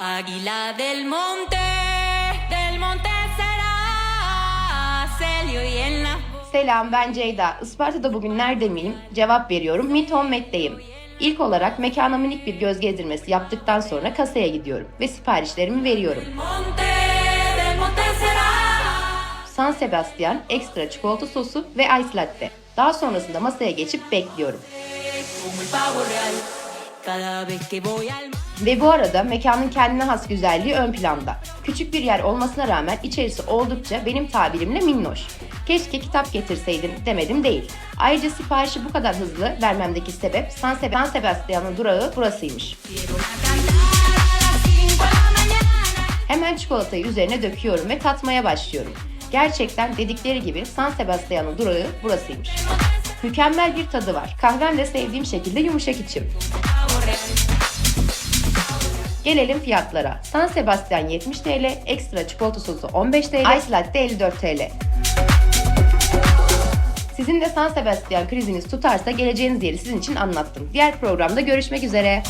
Águila del monte, del monte será Celio y en las Selam ben Ceyda. Isparta'da bugün nerede miyim? Cevap veriyorum. Mint Homemade'deyim. İlk olarak mekana minik bir göz gezdirmesi yaptıktan sonra kasaya gidiyorum ve siparişlerimi veriyorum. monte, del monte será San Sebastian, ekstra çikolata sosu ve ice latte. Daha sonrasında masaya geçip bekliyorum. Ve bu arada mekanın kendine has güzelliği ön planda. Küçük bir yer olmasına rağmen içerisi oldukça benim tabirimle minnoş. Keşke kitap getirseydim demedim değil. Ayrıca siparişi bu kadar hızlı vermemdeki sebep San Seb- San Sebastian'ın durağı burasıymış. quiero una cantada a las 5 de la mañana. Hemen çikolatayı üzerine döküyorum ve tatmaya başlıyorum. Gerçekten dedikleri gibi San Sebastian'ın durağı burasıymış. Mükemmel bir tadı var. Kahvem de sevdiğim şekilde yumuşak içim. Gelelim fiyatlara. San Sebastian 70 TL, ekstra çikolata sosu 15 TL, ice latte 54 TL. Sizin de San Sebastian kriziniz tutarsa geleceğiniz yeri sizin için anlattım. Diğer programda görüşmek üzere.